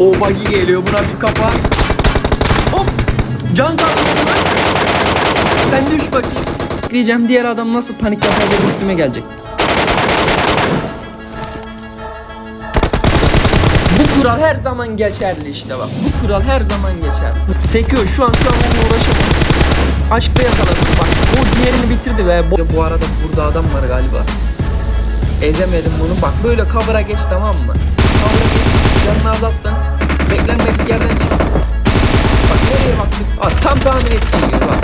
O bagi geliyor buna bir kafa. Hop. Can kaldı. Sen düş bakayım. Diyeceğim diğer adam nasıl panik yapacak üstüme gelecek. Bu kural her zaman geçerli işte bak. Bu kural her zaman geçerli. Sekiyor şu an şu an onunla uğraşamam. Aşkta yakaladım bak. O diğerini bitirdi ve bu, bu arada burada adam var galiba. Ezemedim bunu. Bak böyle cover'a geç tamam mı? Cover'a geç. Canını azalttın. Beklenmedik yerden çık. Bak nereye baktık? Aa, tam tahmin ettiğim gibi bak.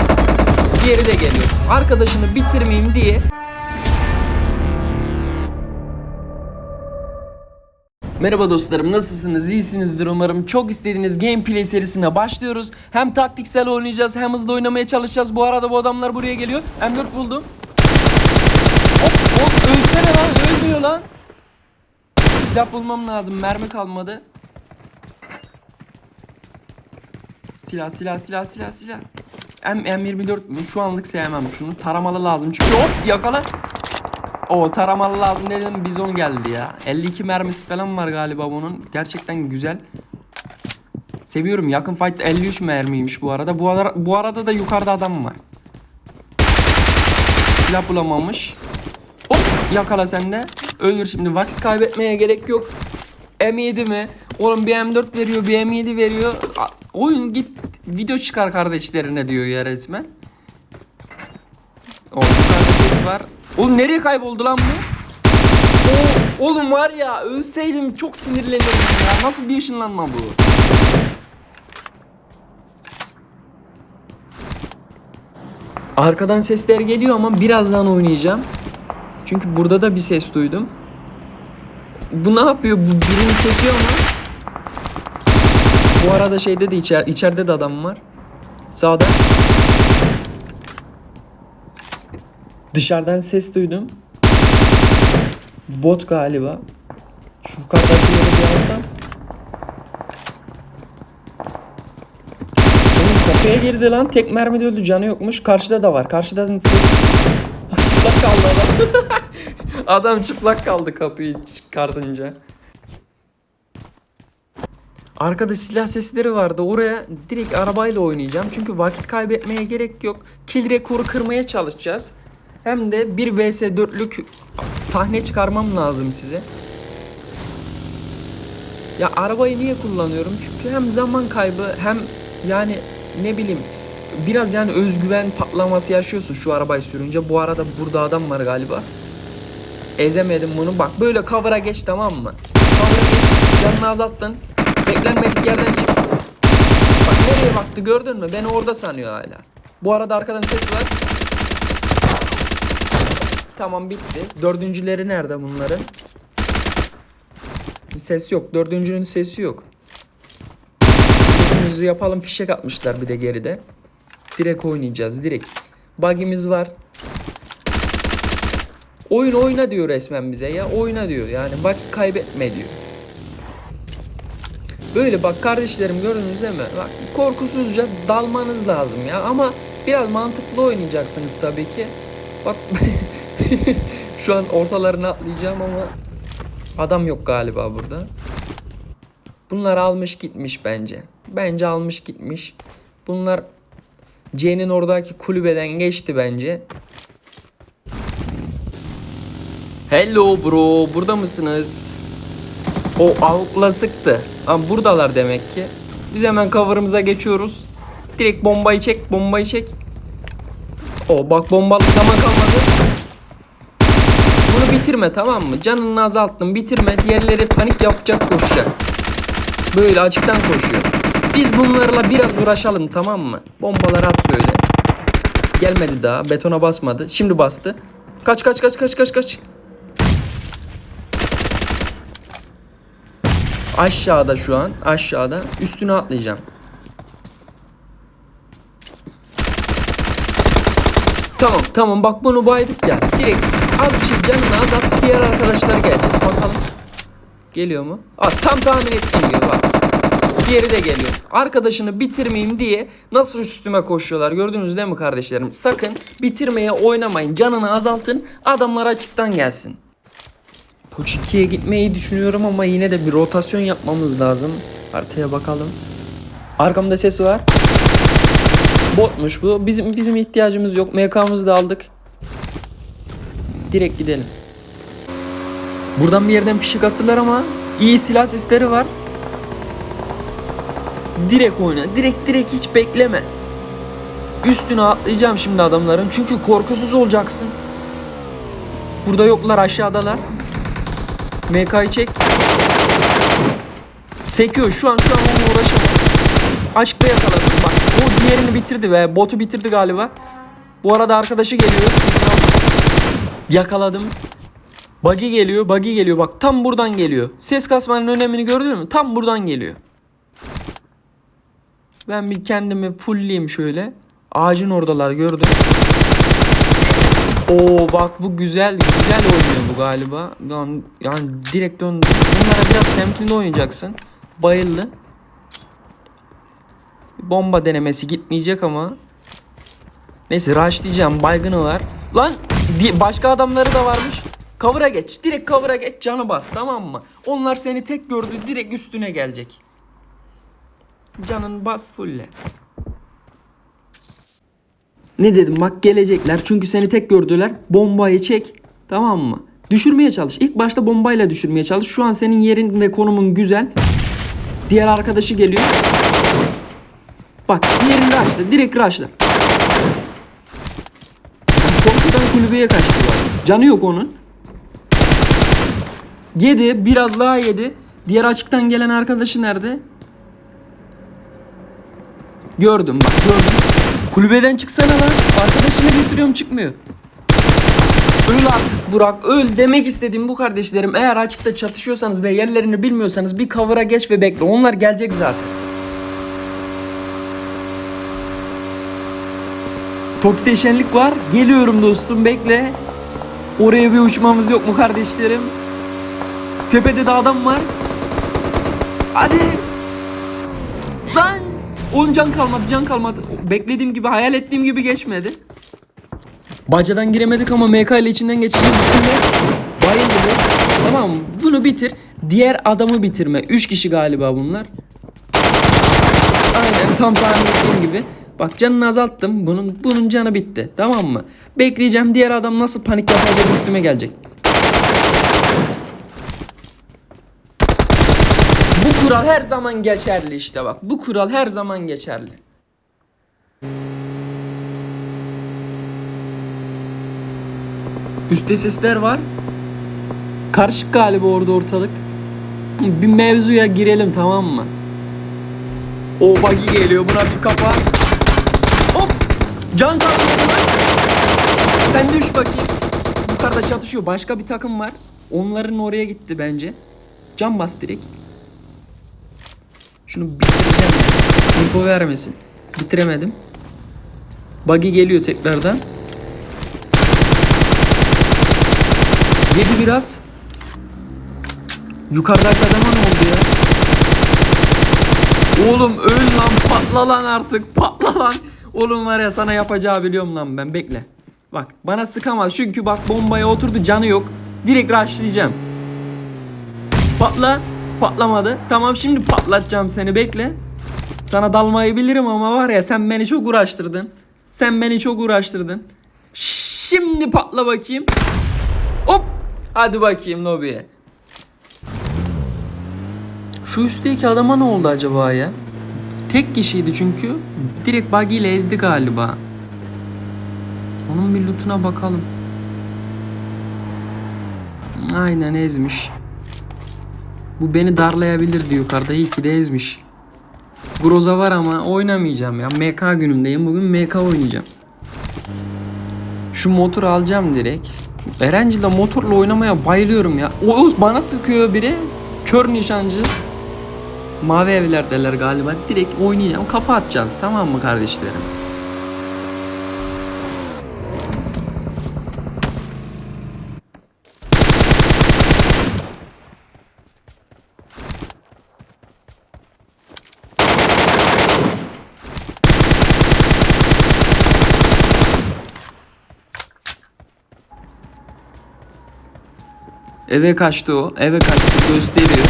Diğeri de geliyor. Arkadaşını bitirmeyeyim diye Merhaba dostlarım nasılsınız? İyisinizdir umarım. Çok istediğiniz gameplay serisine başlıyoruz. Hem taktiksel oynayacağız hem hızlı oynamaya çalışacağız. Bu arada bu adamlar buraya geliyor. M4 buldum. Hop hop ölsene lan ölmüyor lan. Silah bulmam lazım mermi kalmadı. Silah silah silah silah silah. M M24 mü? Şu anlık sevmem şunu. Taramalı lazım çünkü hop yakala. O taramalı lazım dedim bizon geldi ya. 52 mermisi falan var galiba bunun. Gerçekten güzel. Seviyorum. Yakın fight 53 mermiymiş bu arada. Bu arada, bu arada da yukarıda adam var. Silah bulamamış. Hop yakala sen de. Öldür şimdi. Vakit kaybetmeye gerek yok. M7 mi? Oğlum bir M4 veriyor, bir M7 veriyor. Oyun git video çıkar kardeşlerine diyor ya resmen. O yukarıda ses var. Oğlum nereye kayboldu lan bu? Oo, oğlum var ya ölseydim çok sinirlenirdim ya. Nasıl bir ışınlanma bu? Arkadan sesler geliyor ama birazdan oynayacağım. Çünkü burada da bir ses duydum. Bu ne yapıyor? Bu birini kesiyor mu? Bu arada şeyde de içer içeride de adam var. Sağda. Dışarıdan ses duydum. Bot galiba. Şu yukarıdakileri bir alsam. Oğlum kapıya girdi lan. Tek mermide öldü. Canı yokmuş. Karşıda da var. Karşıda da ses... çıplak kaldı adam. adam çıplak kaldı kapıyı çıkartınca. Arkada silah sesleri vardı. Oraya direkt arabayla oynayacağım. Çünkü vakit kaybetmeye gerek yok. Kill rekoru kırmaya çalışacağız. Hem de 1 vs 4'lük sahne çıkarmam lazım size. Ya arabayı niye kullanıyorum? Çünkü hem zaman kaybı hem yani ne bileyim biraz yani özgüven patlaması yaşıyorsun şu arabayı sürünce. Bu arada burada adam var galiba. Ezemedim bunu. Bak böyle cover'a geç tamam mı? Cover'a geç. Canını azalttın. Beklenmedik yerden çık. Bak nereye baktı gördün mü? Beni orada sanıyor hala. Bu arada arkadan ses var. Tamam bitti. Dördüncüleri nerede bunların? Ses yok. Dördüncünün sesi yok. Dördüncümüzü yapalım. Fişek atmışlar bir de geride. Direkt oynayacağız. Direkt. Bug'imiz var. Oyun oyna diyor resmen bize ya. Oyna diyor. Yani vakit kaybetme diyor. Böyle bak kardeşlerim gördünüz değil mi? Bak korkusuzca dalmanız lazım ya. Ama biraz mantıklı oynayacaksınız tabii ki. Bak şu an ortalarına atlayacağım ama adam yok galiba burada. Bunlar almış gitmiş bence. Bence almış gitmiş. Bunlar C'nin oradaki kulübeden geçti bence. Hello bro, burada mısınız? O avukla sıktı. Ama buradalar demek ki. Biz hemen cover'ımıza geçiyoruz. Direkt bombayı çek, bombayı çek. O bak bombalı zaman kalmadı. Bunu bitirme tamam mı? Canını azalttın bitirme. Diğerleri panik yapacak koşacak. Böyle açıktan koşuyor. Biz bunlarla biraz uğraşalım tamam mı? Bombaları at böyle. Gelmedi daha. Betona basmadı. Şimdi bastı. Kaç kaç kaç kaç kaç kaç. Aşağıda şu an. Aşağıda. Üstüne atlayacağım. Tamam tamam bak bunu baydık ya. Direkt az bir şey canını azalt diğer arkadaşlar geldi. Bakalım. Geliyor mu? Aa, tam tahmin ettiğim gibi bak. Diğeri de geliyor. Arkadaşını bitirmeyeyim diye nasıl üstüme koşuyorlar gördünüz değil mi kardeşlerim? Sakın bitirmeye oynamayın. Canını azaltın. Adamlar açıktan gelsin. Koç 2'ye gitmeyi düşünüyorum ama yine de bir rotasyon yapmamız lazım. Haritaya bakalım. Arkamda ses var. Botmuş bu. Bizim bizim ihtiyacımız yok. MK'mızı da aldık. Direkt gidelim. Buradan bir yerden fişek attılar ama iyi silah sesleri var. Direkt oyna. Direkt direkt hiç bekleme. Üstüne atlayacağım şimdi adamların. Çünkü korkusuz olacaksın. Burada yoklar aşağıdalar. MK'yı çek. Sekiyor şu an şu an onunla uğraşamam. Açıkta yakaladım bak. O diğerini bitirdi ve botu bitirdi galiba. Bu arada arkadaşı geliyor. Yakaladım. Buggy geliyor, buggy geliyor. Bak tam buradan geliyor. Ses kasmanın önemini gördün mü? Tam buradan geliyor. Ben bir kendimi fullleyeyim şöyle. Ağacın oradalar gördüm. Oo bak bu güzel güzel oynuyor bu galiba. Yani, yani direkt döndü. Bunlara biraz temkinli oynayacaksın. Bayıldı. Bomba denemesi gitmeyecek ama. Neyse rush diyeceğim baygını var. Lan başka adamları da varmış. Cover'a geç. Direkt cover'a geç canı bas tamam mı? Onlar seni tek gördü direkt üstüne gelecek. Canın bas fulle. Ne dedim bak gelecekler çünkü seni tek gördüler. Bombayı çek tamam mı? Düşürmeye çalış. İlk başta bombayla düşürmeye çalış. Şu an senin yerin ve konumun güzel. Diğer arkadaşı geliyor. Bak diğerini rushla. Direkt rushla. Korkudan kulübeye kaçtı. Canı yok onun. Yedi. Biraz daha yedi. Diğer açıktan gelen arkadaşı nerede? Gördüm bak gördüm. Kulübeden çıksana lan. Arkadaşını getiriyorum çıkmıyor. Öl artık Burak öl demek istediğim bu kardeşlerim. Eğer açıkta çatışıyorsanız ve yerlerini bilmiyorsanız bir cover'a geç ve bekle. Onlar gelecek zaten. Toki'de şenlik var. Geliyorum dostum bekle. Oraya bir uçmamız yok mu kardeşlerim? Tepede de adam var. Hadi. Lan. Oğlum can kalmadı can kalmadı. Beklediğim gibi hayal ettiğim gibi geçmedi. Bacadan giremedik ama MK ile içinden geçeceğiz üstünde. Bayıldı. Tamam bunu bitir. Diğer adamı bitirme. 3 kişi galiba bunlar. Aynen tam tahmin ettiğim gibi. Bak canını azalttım. Bunun bunun canı bitti. Tamam mı? Bekleyeceğim diğer adam nasıl panik yapacak üstüme gelecek. Kural her zaman geçerli işte bak. Bu kural her zaman geçerli. Üstte sesler var. Karışık galiba orada ortalık. Bir mevzuya girelim tamam mı? O buggy geliyor buna bir kafa. Hop! Can kalmadı lan. Sen düş bakayım. Yukarıda çatışıyor. Başka bir takım var. Onların oraya gitti bence. Can bas direkt. Şunu bitireceğim. Info vermesin. Bitiremedim. Buggy geliyor tekrardan. Yedi biraz. Yukarıdaki adama ne oldu ya? Oğlum öl lan patla lan artık patla lan. Oğlum var ya sana yapacağı biliyorum lan ben bekle. Bak bana sıkamaz çünkü bak bombaya oturdu canı yok. Direkt rushlayacağım. Patla. Patlamadı. Tamam şimdi patlatacağım seni bekle. Sana dalmayı bilirim ama var ya sen beni çok uğraştırdın. Sen beni çok uğraştırdın. Şimdi patla bakayım. Hop. Hadi bakayım lobiye. Şu üstteki adama ne oldu acaba ya? Tek kişiydi çünkü. Direkt buggy ile ezdi galiba. Onun bir lootuna bakalım. Aynen ezmiş. Bu beni darlayabilirdi yukarıda. İyi ki de ezmiş. Groza var ama oynamayacağım ya. MK günümdeyim. Bugün MK oynayacağım. Şu motoru alacağım direkt. Erencil'de motorla oynamaya bayılıyorum ya. O bana sıkıyor biri. Kör nişancı. Mavi evlerdeler galiba. Direkt oynayacağım. Kafa atacağız. Tamam mı kardeşlerim? Eve kaçtı o. Eve kaçtı gösteriyor.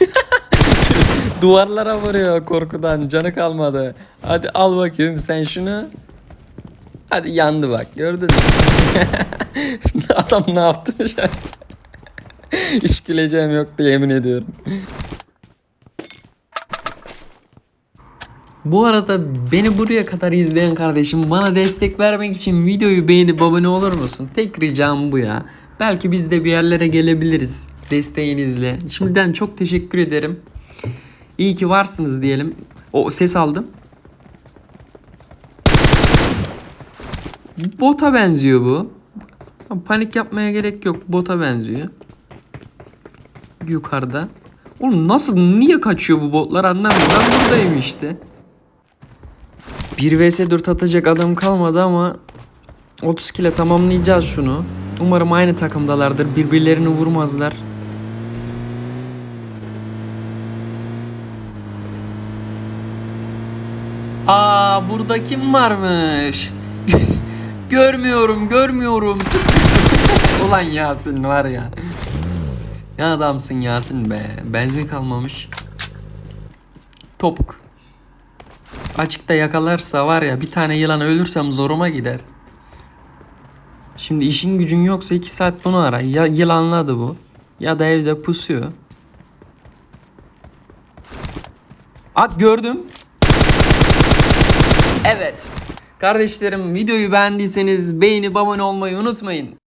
Duvarlara vuruyor korkudan. Canı kalmadı. Hadi al bakayım sen şunu. Hadi yandı bak. Gördün mü? Adam ne yaptı? Hiç güleceğim yoktu yemin ediyorum. Bu arada beni buraya kadar izleyen kardeşim bana destek vermek için videoyu beğenip abone olur musun? Tek ricam bu ya. Belki biz de bir yerlere gelebiliriz desteğinizle. Şimdiden çok teşekkür ederim. İyi ki varsınız diyelim. O ses aldım. Bota benziyor bu. Panik yapmaya gerek yok. Bota benziyor. Yukarıda. Oğlum nasıl niye kaçıyor bu botlar anlamıyorum. Ben buradayım işte. 1 vs 4 atacak adam kalmadı ama 30 kile tamamlayacağız şunu. Umarım aynı takımdalardır. Birbirlerini vurmazlar. Aa burada kim varmış? görmüyorum, görmüyorum. Ulan Yasin var ya. Ne adamsın Yasin be. Benzin kalmamış. Topuk. Açıkta yakalarsa var ya bir tane yılan ölürsem zoruma gider. Şimdi işin gücün yoksa 2 saat bunu ara. Ya yılanladı bu ya da evde pusuyor. At gördüm. Evet. Kardeşlerim videoyu beğendiyseniz beğenip abone olmayı unutmayın.